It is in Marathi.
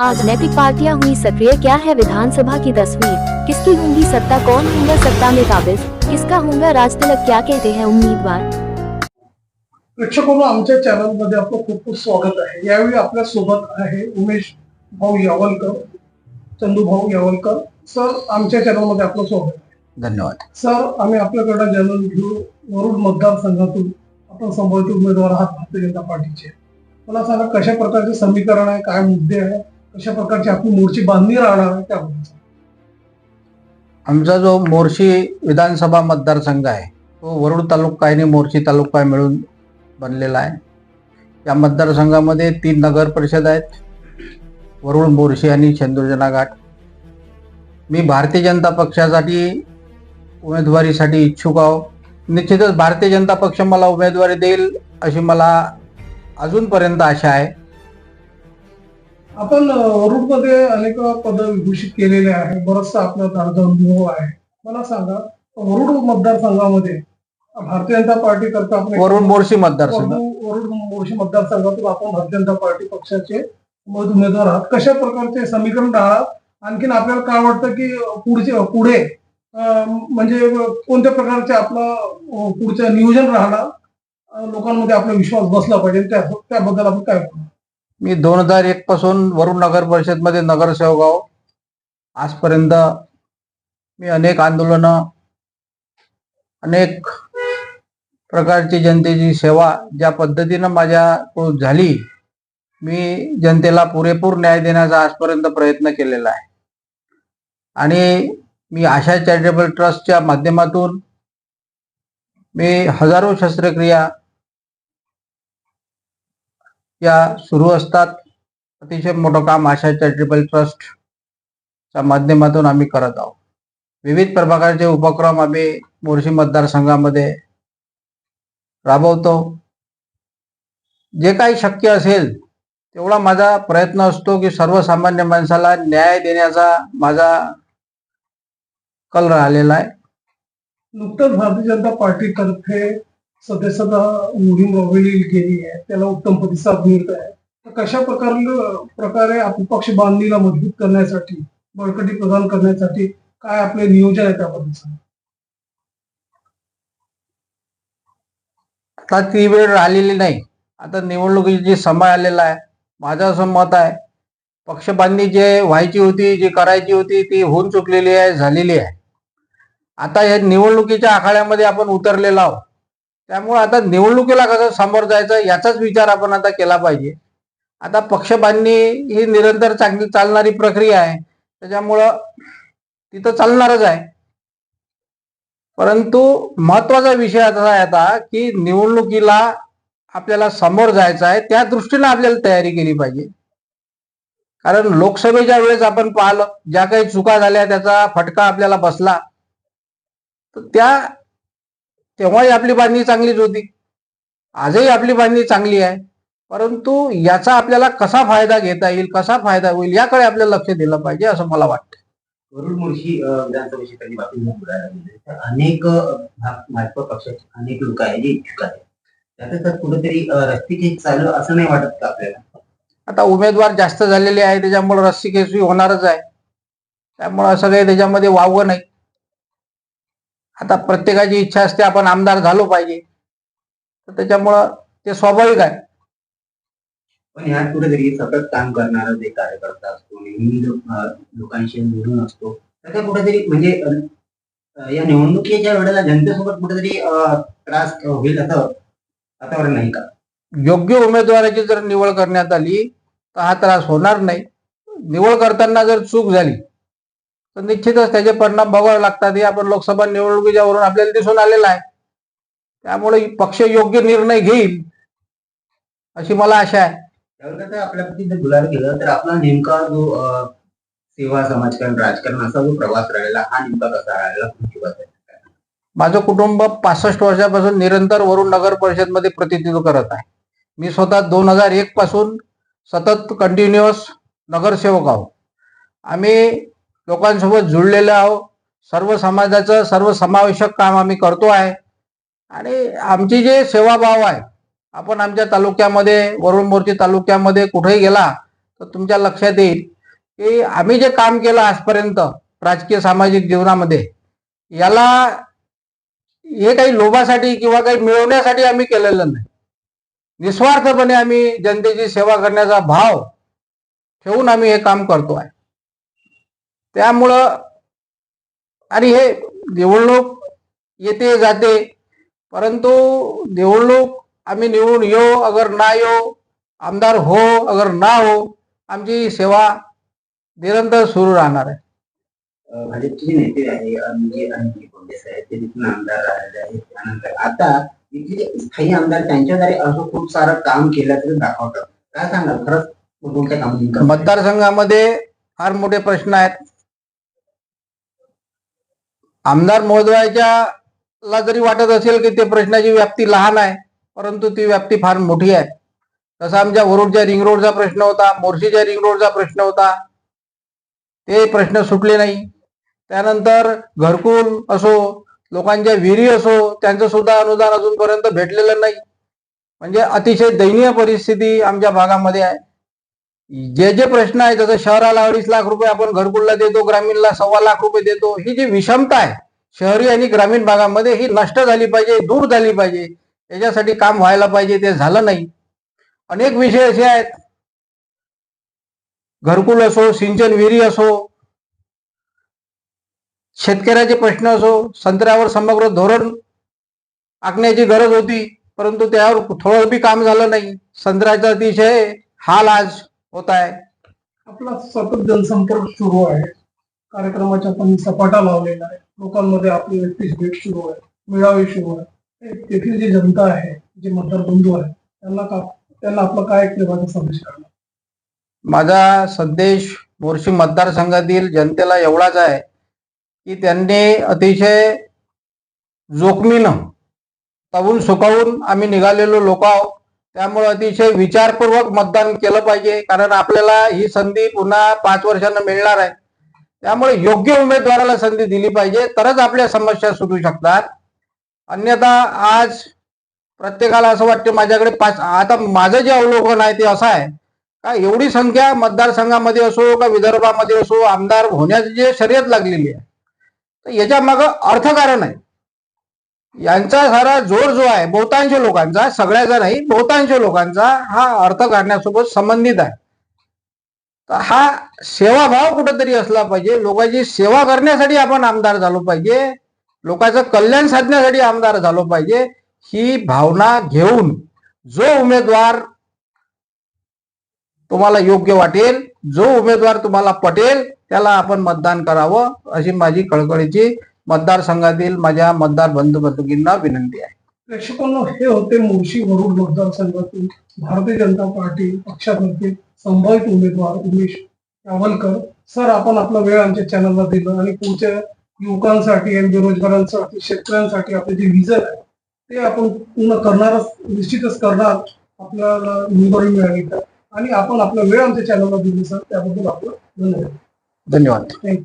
आज नैतिक पार्टियाँ हुई सक्रिय क्या है विधानसभा की तस्वीर? किसकी होंगी सत्ता कौन होगा सत्ता में काबिज? किसका होगा राज तिलक क्या कहते हैं उम्मीदवार? प्रेक्षकांनो आमच्या चॅनलमध्ये आपलं खूप खूप स्वागत आहे. यावेळी आपल्या सोबत आहे उमेश भाऊ यावलकर चंदू भाऊ यावलकर. सर आमच्या चॅनलमध्ये आपलं स्वागत आहे. धन्यवाद. सर आम्ही आपल्याकडे जर्नल घेऊ वरुड मतदारसंघातून आपण संबंधित उमेदवार आहात भारतीय जनता पार्टीचे. मला सांगा कशा प्रकारचे समीकरण आहे? काय मुद्दे आहे कशा प्रकारची आपली मोर्ची बांधणी राहणार त्याबद्दल आमचा जो मोर्शी विधानसभा मतदारसंघ आहे तो वरुड तालुका आणि मोर्शी तालुका मिळून बनलेला आहे. या मतदारसंघामध्ये तीन नगर परिषद आहेत वरुड मोर्शी आणि चंदुर्जना घाट. मी भारतीय जनता पक्षासाठी उमेदवारीसाठी इच्छुक आहो. निश्चितच भारतीय जनता पक्ष मला उमेदवारी देईल अशी मला अजूनपर्यंत आशा आहे. आपण वरुडमध्ये अनेक पद विभूषित केलेले आहे बराचसा आपला दार्ज अनुभव आहे. मला सांगा वरुड मतदारसंघामध्ये भारतीय जनता पार्टी करता आपण वरुड मोर्शी मतदारसंघ. वरुड मोर्शी मतदारसंघातून आपण भारतीय जनता पार्टी पक्षाचे उमेदवार आहात. कशा प्रकारचे समीकरण राहणार? आणखीन आपल्याला काय वाटतं की पुढचे पुढे म्हणजे कोणत्या प्रकारचे आपलं पुढचं नियोजन राहणार? लोकांमध्ये आपला विश्वास बसला पाहिजे. त्या त्याबद्दल आपण काय? मी दोन हजार एक पासून वरुण नगर परिषदमध्ये नगरसेवक आहो आजपर्यंत मी अनेक आंदोलनं अनेक प्रकारची जनतेची सेवा ज्या पद्धतीनं माझ्याकडून झाली मी जनतेला पुरेपूर न्याय देण्याचा आजपर्यंत प्रयत्न केलेला आहे. आणि मी आशा चॅरिटेबल ट्रस्टच्या माध्यमातून मी हजारो शस्त्रक्रिया या सुरू असतात. अतिशय मोठं काम आशा चॅरिटेबल ट्रस्टच्या माध्यमातून आम्ही करत आहोत. विविध प्रकारचे उपक्रम आम्ही मोर्शी मतदारसंघामध्ये राबवतो. जे काही शक्य असेल तेवढा माझा प्रयत्न असतो की सर्वसामान्य माणसाला न्याय देण्याचा माझा कल राहिलेला आहे. नुकतंच भारतीय जनता पार्टीतर्फे सदस्यता मोहीम राबवली गेली आहे. त्याला उत्तम प्रतिसाद मिळत आहे तर कशा प्रकारे प्रकारे आपली पक्ष बांधणीला मजबूत करण्यासाठी बळकटी प्रदान करण्यासाठी काय आपले नियोजन आहे त्याबद्दल आता ती वेळ राहिलेली नाही. आता निवडणुकीची जी समय आलेला आहे माझं असं मत आहे पक्षबांधणी जे व्हायची होती जी करायची होती ती होऊन चुकलेली आहे झालेली आहे. आता या निवडणुकीच्या आखाड्यामध्ये आपण उतरलेलो आहोत. त्यामुळे आता निवडणुकीला कसं समोर जायचं याचाच विचार आपण आता केला पाहिजे. आता पक्षबांधणी ही निरंतर चांगली चालणारी प्रक्रिया आहे. त्याच्यामुळं तिथं चालणारच आहे. परंतु महत्त्वाचा विषय असा आहे आता की निवडणुकीला आपल्याला समोर जायचं आहे त्या दृष्टीनं आपल्याला तयारी केली पाहिजे. कारण लोकसभेच्या वेळेस आपण पाहिलं ज्या काही चुका झाल्या त्याचा फटका आपल्याला बसला. तर त्या तेव्हाही आपली बांधणी चांगलीच होती. आजही आपली बांधणी चांगली आहे. परंतु याचा आपल्याला कसा फायदा घेता येईल कसा फायदा होईल याकडे आपल्याला लक्ष दिलं पाहिजे असं मला वाटतं. मुळशी अ, विधानसभेची बातमी तर अनेक भाजप पक्षाचे अनेक लोक आहेत जे इच्छुक आहेत. कुठेतरी चालू असं नाही वाटत का आपल्याला? आता उमेदवार जास्त झालेले आहे त्याच्यामुळे रस्सी केसरी होणारच आहे. त्यामुळे असं काही त्याच्यामध्ये वावगं नाही आता प्रत्येकाची इच्छा असते आपण आमदार झालो पाहिजे. तर त्याच्यामुळं ते स्वाभाविक आहे. पण ह्यात कुठेतरी सतत काम करणारा जे कार्यकर्ता असतो नेहमी लोकांशी बोलून असतो तर ते कुठेतरी म्हणजे या निवडणुकीच्या वेळेला जनतेसोबत कुठेतरी त्रास होईल असं वातावरण नाही का? योग्य उमेदवाराची जर निवड करण्यात आली तर हा त्रास होणार नाही. निवड करताना जर चूक झाली तर निश्चितच त्याचे परिणाम भोगावे लागतात. हे आपण लोकसभा निवडणुकीच्या वरून आपल्याला दिसून आलेलं आहे. त्यामुळे पक्ष योग्य निर्णय घेईल अशी मला आशा आहे. त्यावर कसं आपल्यापैकी जर गुलाल केलं तर आपला नेमका जो अ, सेवा समाजकारण राजकारण असा जो प्रवास राहिला हा नेमका कसा राहिला? तुमची बाजू आहे? माझं कुटुंब पासष्ट वर्षापासून निरंतर वरुण नगर परिषदमध्ये प्रतिनिधित्व करत आहे. मी स्वतः दोन हजार एक पासून सतत कंटिन्युअस नगरसेवक आहोत आम्ही लोकांसोबत जुळलेलं आहो. सर्व समाजाचं सर्व समावेशक काम आम्ही करतो आहे. आणि आमची जे सेवाभाव आहे आपण आमच्या तालुक्यामध्ये वरुणमूर्ती तालुक्यामध्ये कुठेही गेला तर तुमच्या लक्षात येईल की आम्ही जे काम केलं आजपर्यंत राजकीय सामाजिक जीवनामध्ये याला हे काही लोभासाठी किंवा काही मिळवण्यासाठी आम्ही केलेलं नाही. निस्वार्थपणे आम्ही जनतेची सेवा करण्याचा भाव ठेवून आम्ही हे काम करतो आहे. त्यामुळं आणि हे निवडणूक येते जाते. परंतु निवडणूक आम्ही निवडून येऊ अगर ना येऊ आमदार हो अगर ना हो आमची सेवा निरंतर सुरू राहणार आहे. भाजपचे नेते आहे आमदार राहिले आहेत त्यानंतर आता इथले स्थायी आमदार त्यांच्याद्वारे असं खूप सारं काम केलं तरी दाखवतात. काय सांगाल? खरंच कोणत्या काम मतदारसंघामध्ये फार मोठे प्रश्न आहेत. आमदार महोदयाच्या ला जरी वाटत असेल की ते प्रश्नाची व्याप्ती लहान आहे परंतु ती व्याप्ती फार मोठी आहे. तसा आमच्या वरुडच्या रिंग रोडचा प्रश्न होता मोर्शीच्या रिंग रोडचा प्रश्न होता. ते प्रश्न सुटले नाही. त्यानंतर घरकुल असो लोकांच्या विहिरी असो त्यांचं सुद्धा अनुदान अजूनपर्यंत भेटलेलं नाही. म्हणजे अतिशय दयनीय परिस्थिती आमच्या भागामध्ये आहे. जे जे प्रश्न आहे जसं शहराला अडीच लाख रुपये आपण घरकुलला देतो ग्रामीणला सव्वा लाख रुपये देतो ही जी विषमता आहे शहरी आणि ग्रामीण भागामध्ये ही नष्ट झाली पाहिजे दूर झाली पाहिजे याच्यासाठी काम व्हायला पाहिजे ते झालं नाही. अनेक विषय असे आहेत. घरकुल असो सिंचन विहिरी असो शेतकऱ्याचे प्रश्न असो संत्र्यावर समग्र धोरण आखण्याची गरज होती परंतु त्यावर थोडं बी काम झालं नाही. संत्र्याचा अतिशय हाल आज होत आहे. आपला सतत जनसंपर्क सुरू आहे. कार्यक्रमाच्या आपण सपाटा लावलेला आहे लोकांमध्ये आपली व्यक्तीच भेट सुरू आहे. मेळावे सुरू आहे. तेथील जी जनता आहे जे मतदार बंधू आहे त्यांना का त्यांना आपला काय नेमाचा संदेश करणार माझा संदेश मोर्शी मतदारसंघातील जनतेला एवढाच आहे की त्यांनी अतिशय जोखमीनं तवून सुकावून आम्ही निघालेलो लोक आहोत. त्यामुळे अतिशय विचारपूर्वक मतदान केलं पाहिजे कारण आपल्याला ही संधी पुन्हा पाच वर्षांना मिळणार आहे. त्यामुळे योग्य उमेदवाराला संधी दिली पाहिजे तरच आपल्या समस्या सुटू शकतात. अन्यथा आज प्रत्येकाला असं वाटतं माझ्याकडे पाच आता माझं जे अवलोकन आहे ते असं आहे का एवढी संख्या मतदारसंघामध्ये असो का विदर्भामध्ये असो आमदार होण्याची जे शर्यत लागलेली आहे तर याच्या मागं अर्थकारण आहे. यांचा सारा जोर जो आहे बहुतांश लोकांचा सगळ्याचा नाही बहुतांश लोकांचा हा अर्थ काढण्यासोबत संबंधित आहे. तर हा सेवाभाव कुठंतरी असला पाहिजे. लोकांची सेवा करण्यासाठी आपण आमदार झालो पाहिजे. लोकांचं कल्याण साधण्यासाठी आमदार झालो पाहिजे. ही भावना घेऊन जो उमेदवार तुम्हाला योग्य वाटेल जो उमेदवार तुम्हाला पटेल त्याला आपण मतदान करावं अशी माझी कळकळीची मतदारसंघातील माझ्या मतदार बंधू बंधुकींना विनंती आहे. प्रेक्षकांना हे होते मुळशी वरुड मतदारसंघातून भारतीय जनता पार्टी पक्षातर्फे संभावित उमेदवार उमेश यावलकर सर आपण आपला वेळ आमच्या चॅनलला दिला आणि पुढच्या युवकांसाठी आणि बेरोजगारांसाठी शेतकऱ्यांसाठी आपले जे विजन आहे ते आपण पूर्ण करणारच निश्चितच करणार आपल्याला उमेदवारी मिळाली. आणि आपण आपला वेळ आमच्या चॅनलला दिली सर. त्याबद्दल आपलं धन्यवाद. धन्यवाद. थँक्यू